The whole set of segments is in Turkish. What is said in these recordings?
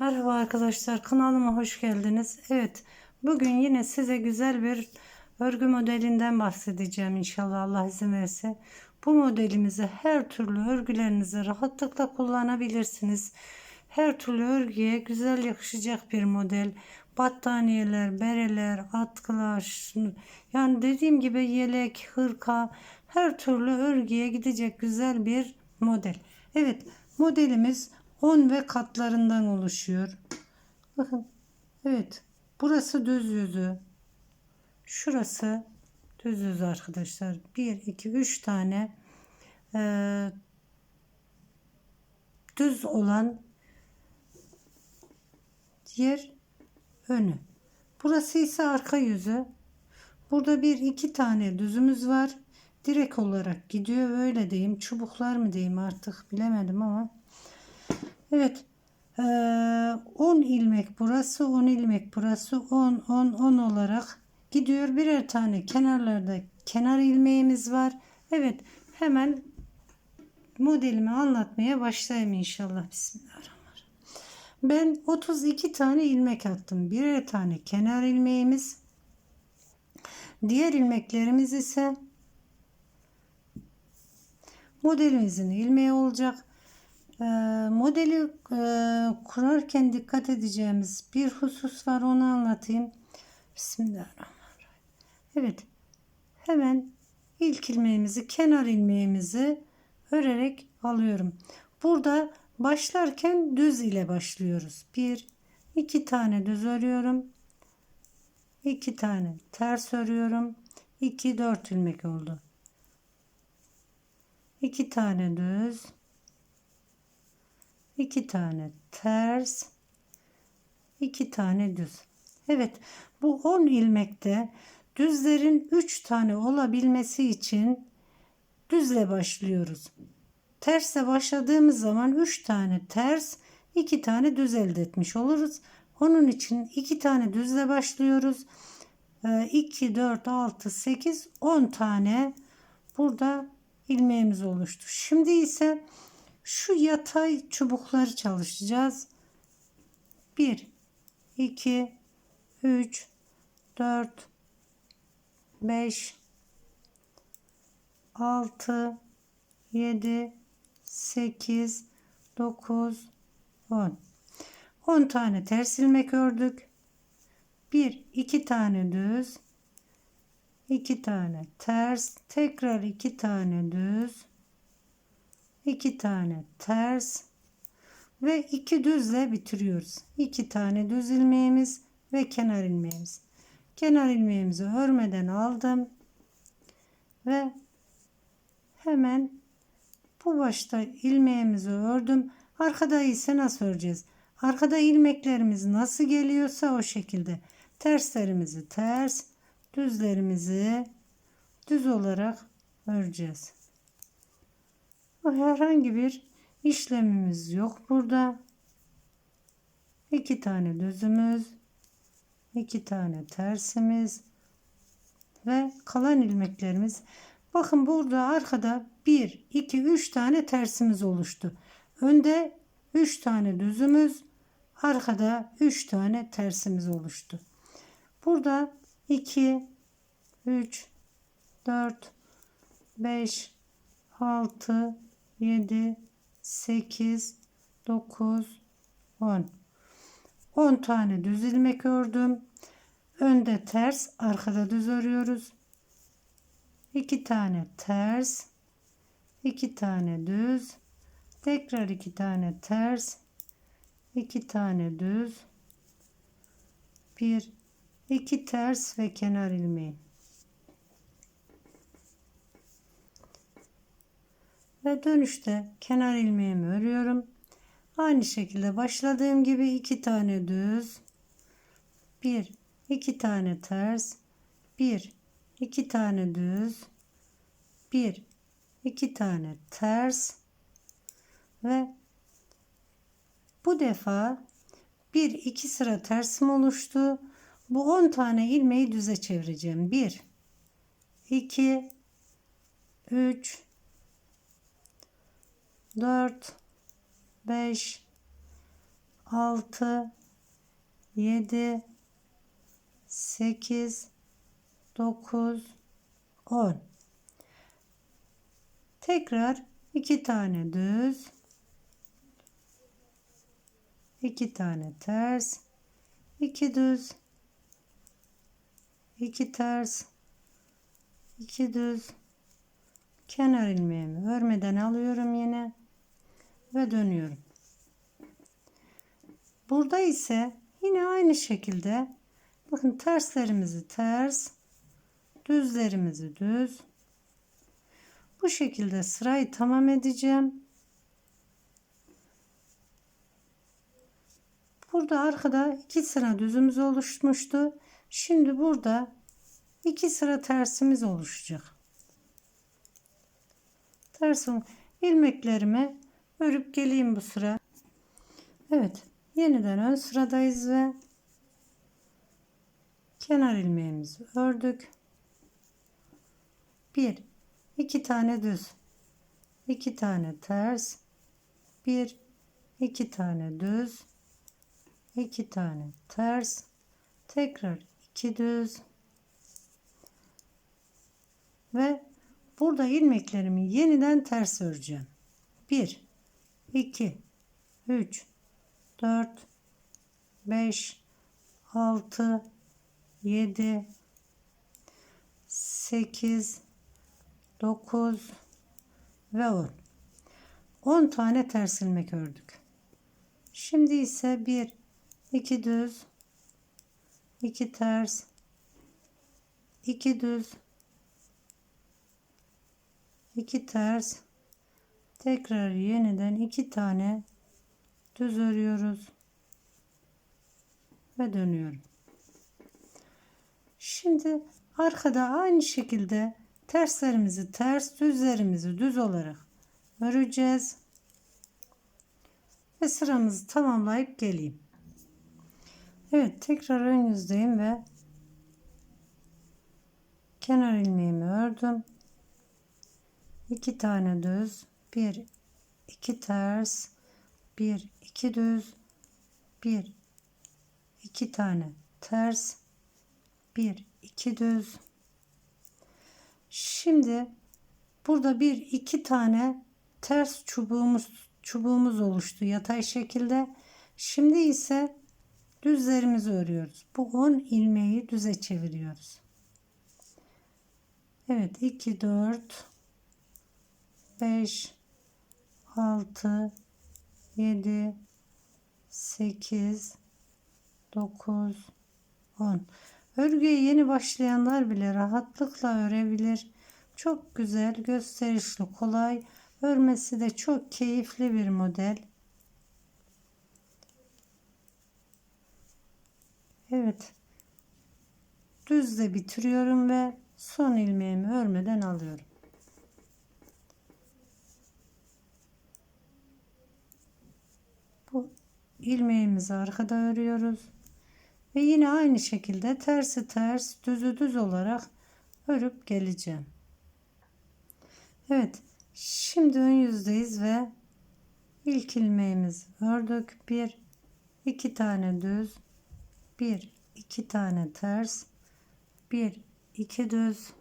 Merhaba arkadaşlar kanalıma hoş geldiniz. Evet bugün yine size güzel bir örgü modelinden bahsedeceğim inşallah Allah izin verirse. Bu modelimizi her türlü örgülerinize rahatlıkla kullanabilirsiniz. Her türlü örgüye güzel yakışacak bir model. Battaniyeler, bereler, atkılar, yani dediğim gibi yelek, hırka her türlü örgüye gidecek güzel bir model. Evet modelimiz 10 ve katlarından oluşuyor. Bakın. Evet. Burası düz yüzü. Şurası düz yüzü arkadaşlar. 1, 2, 3 tane eee, düz olan yer önü. Burası ise arka yüzü. Burada bir iki tane düzümüz var. Direkt olarak gidiyor. Öyle diyeyim. Çubuklar mı diyeyim artık bilemedim ama. Evet. Ee, 10 ilmek burası, 10 ilmek burası, 10, 10, 10 olarak gidiyor. Birer tane kenarlarda kenar ilmeğimiz var. Evet. Hemen modelimi anlatmaya başlayayım inşallah. Bismillahirrahmanirrahim. Ben 32 tane ilmek attım. Birer tane kenar ilmeğimiz. Diğer ilmeklerimiz ise modelimizin ilmeği olacak. Ee, modeli e, kurarken dikkat edeceğimiz bir husus var onu anlatayım. Bismillahirrahmanirrahim. Evet. Hemen ilk ilmeğimizi kenar ilmeğimizi örerek alıyorum. Burada başlarken düz ile başlıyoruz. Bir, iki tane düz örüyorum. iki tane ters örüyorum. 2 4 ilmek oldu. 2 tane düz. 2 tane ters. 2 tane düz. Evet bu 10 ilmekte düzlerin 3 tane olabilmesi için düzle başlıyoruz. Tersle başladığımız zaman 3 tane ters 2 tane düz elde etmiş oluruz. Onun için 2 tane düzle başlıyoruz. 2, 4, 6, 8, 10 tane burada ilmeğimiz oluştu. Şimdi ise şu yatay çubukları çalışacağız. 1, 2, 3, 4, 5, 6, 7, 8, 9, 10. 10 tane ters ilmek ördük. 1, 2 tane düz. 2 tane ters. Tekrar 2 tane düz. 2 tane ters. Ve 2 düzle bitiriyoruz. 2 tane düz ilmeğimiz ve kenar ilmeğimiz. Kenar ilmeğimizi örmeden aldım. Ve hemen bu başta ilmeğimizi ördüm. Arkada ise nasıl öreceğiz? Arkada ilmeklerimiz nasıl geliyorsa o şekilde terslerimizi ters, düzlerimizi düz olarak öreceğiz. Herhangi bir işlemimiz yok burada. İki tane düzümüz, iki tane tersimiz ve kalan ilmeklerimiz. Bakın burada arkada 1, 2, 3 tane tersimiz oluştu. Önde 3 tane düzümüz, arkada 3 tane tersimiz oluştu. Burada 2, 3, 4, 5, 6, 7, 8, 9, 10. 10 tane düz ilmek ördüm. Önde ters, arkada düz örüyoruz. 2 tane ters, 2 tane düz, tekrar 2 tane ters, 2 tane düz, 1 2 ters ve kenar ilmeği. Ve dönüşte kenar ilmeğimi örüyorum. Aynı şekilde başladığım gibi iki tane düz, bir, iki tane ters, bir, iki tane düz, bir, iki tane ters ve bu defa bir iki sıra tersim oluştu. Bu 10 tane ilmeği düze çevireceğim. 1 2 3 4 5 6 7 8 9 10 tekrar iki tane düz. İki tane ters. İki düz. İki ters. İki düz. Kenar ilmeğimi örmeden alıyorum yine ve dönüyorum burada ise yine aynı şekilde bakın terslerimizi ters düzlerimizi düz bu şekilde sırayı tamam edeceğim Burada arkada iki sıra düzümüz oluşmuştu. Şimdi burada iki sıra tersimiz oluşacak. Ters ilmeklerimi örüp geleyim bu sıra. Evet, yeniden ön sıradayız ve kenar ilmeğimizi ördük. Bir, iki tane düz, iki tane ters, bir, iki tane düz, iki tane ters tekrar iki düz ve burada ilmeklerimi yeniden ters öreceğim 1 2 3 4 5 6 7 8 9 ve 10 10 tane ters ilmek ördük. Şimdi ise 1 2 düz 2 ters 2 düz 2 ters tekrar yeniden 2 tane düz örüyoruz ve dönüyorum. Şimdi arkada aynı şekilde terslerimizi ters düzlerimizi düz olarak öreceğiz. Ve sıramızı tamamlayıp geleyim. Evet tekrar ön yüzdeyim ve kenar ilmeğimi ördüm. iki tane düz, bir iki ters, bir iki düz, bir iki tane ters, bir iki düz. Şimdi burada bir iki tane ters çubuğumuz çubuğumuz oluştu yatay şekilde. Şimdi ise düzlerimizi örüyoruz. Bu 10 ilmeği düze çeviriyoruz. Evet 2 4 5 6 7 8 9 10 Örgüye yeni başlayanlar bile rahatlıkla örebilir. Çok güzel, gösterişli, kolay. Örmesi de çok keyifli bir model. Evet. Düzle bitiriyorum ve son ilmeğimi örmeden alıyorum. Bu ilmeğimizi arkada örüyoruz. Ve yine aynı şekilde tersi ters düzü düz olarak örüp geleceğim. Evet. Şimdi ön yüzdeyiz ve ilk ilmeğimizi ördük. Bir, iki tane düz, bir iki tane ters bir iki düz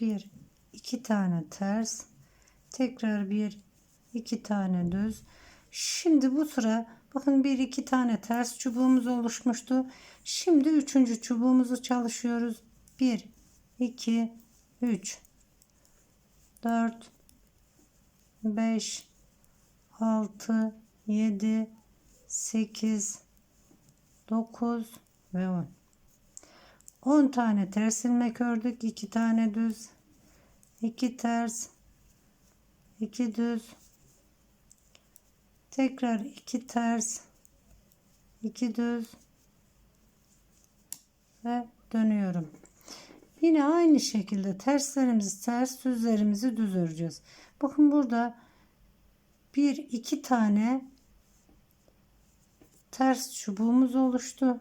bir iki tane ters tekrar bir iki tane düz şimdi bu sıra bakın bir iki tane ters çubuğumuz oluşmuştu şimdi üçüncü çubuğumuzu çalışıyoruz 1 2 3 4 5 6 7 8 9 ve 10. 10 tane ters ilmek ördük. 2 tane düz. 2 ters. 2 düz. Tekrar 2 ters. 2 düz. Ve dönüyorum. Yine aynı şekilde terslerimizi ters, düzlerimizi düz öreceğiz. Bakın burada bir iki tane ters çubuğumuz oluştu.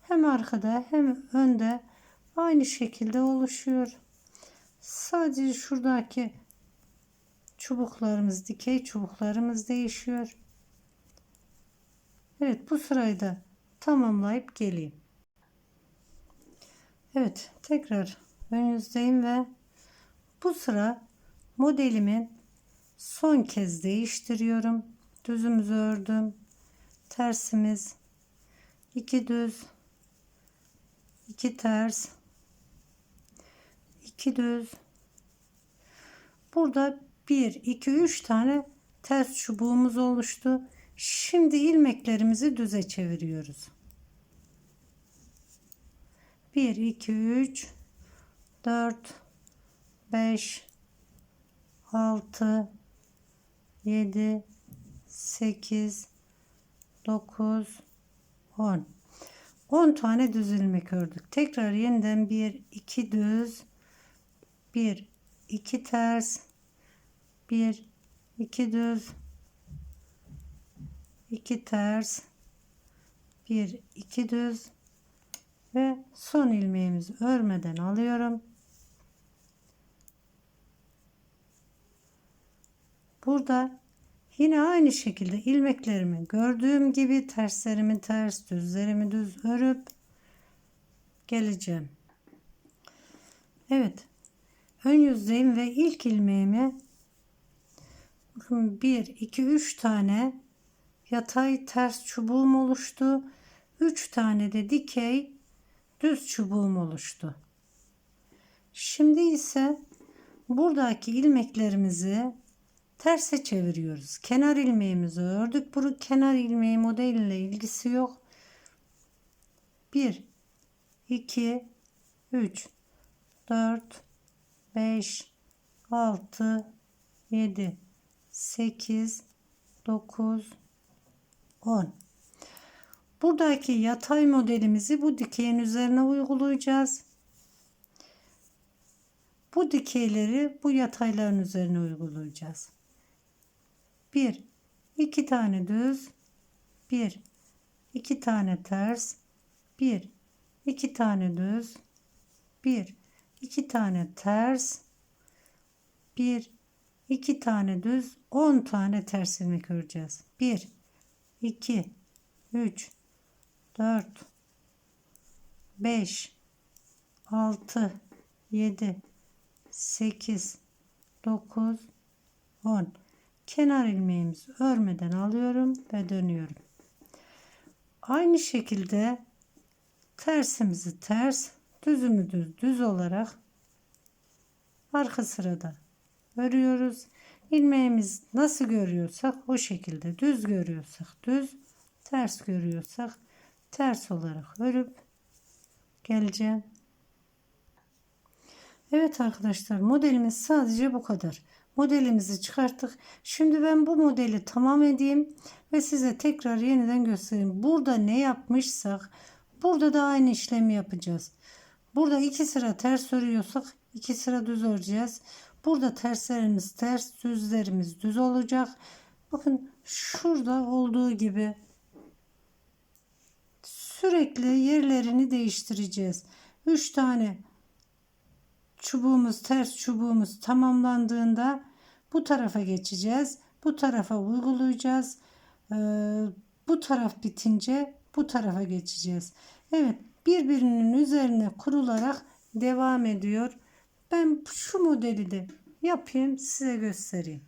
Hem arkada hem önde aynı şekilde oluşuyor. Sadece şuradaki çubuklarımız, dikey çubuklarımız değişiyor. Evet bu sırayı da tamamlayıp geleyim. Evet tekrar ön yüzdeyim ve bu sıra modelimin son kez değiştiriyorum. Düzümüzü ördüm. Tersimiz iki düz iki ters iki düz burada 1 2 3 tane ters çubuğumuz oluştu. Şimdi ilmeklerimizi düze çeviriyoruz. 1 2 3 4 5 6 7 8 9 10 10 tane düz ilmek ördük. Tekrar yeniden 1 2 düz 1 2 ters 1 2 düz 2 ters 1 2 düz ve son ilmeğimizi örmeden alıyorum. Burada yine aynı şekilde ilmeklerimi gördüğüm gibi terslerimi ters, düzlerimi düz örüp geleceğim. Evet. Ön yüzdeyim ve ilk ilmeğimi bakın 1 2 3 tane yatay ters çubuğum oluştu. 3 tane de dikey düz çubuğum oluştu. Şimdi ise buradaki ilmeklerimizi terse çeviriyoruz. Kenar ilmeğimizi ördük. Bu kenar ilmeği modeliyle ilgisi yok. 1 2 3 4 5 6 7 8 9 10 Buradaki yatay modelimizi bu dikeyin üzerine uygulayacağız. Bu dikeyleri bu yatayların üzerine uygulayacağız. 1 2 tane düz. 1 2 tane ters. 1 2 tane düz. 1 2 tane ters. 1 2 tane düz 10 tane ters ilmek öreceğiz. 1 2 3 4 5 6 7 8 9 10 kenar ilmeğimizi örmeden alıyorum ve dönüyorum. Aynı şekilde tersimizi ters, düzümü düz düz olarak arka sırada örüyoruz. İlmeğimiz nasıl görüyorsak o şekilde düz görüyorsak düz, ters görüyorsak ters olarak örüp geleceğim. Evet arkadaşlar modelimiz sadece bu kadar. Modelimizi çıkarttık. Şimdi ben bu modeli tamam edeyim ve size tekrar yeniden göstereyim. Burada ne yapmışsak burada da aynı işlemi yapacağız. Burada iki sıra ters örüyorsak iki sıra düz öreceğiz. Burada terslerimiz ters, düzlerimiz düz olacak. Bakın şurada olduğu gibi sürekli yerlerini değiştireceğiz. 3 tane çubuğumuz ters çubuğumuz tamamlandığında bu tarafa geçeceğiz. Bu tarafa uygulayacağız. Ee, bu taraf bitince bu tarafa geçeceğiz. Evet birbirinin üzerine kurularak devam ediyor. Ben şu modeli de yapayım size göstereyim.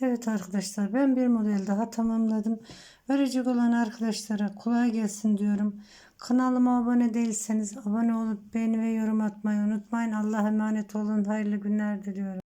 Evet arkadaşlar ben bir model daha tamamladım. Örecek olan arkadaşlara kolay gelsin diyorum. Kanalıma abone değilseniz abone olup beğeni ve yorum atmayı unutmayın. Allah'a emanet olun. Hayırlı günler diliyorum.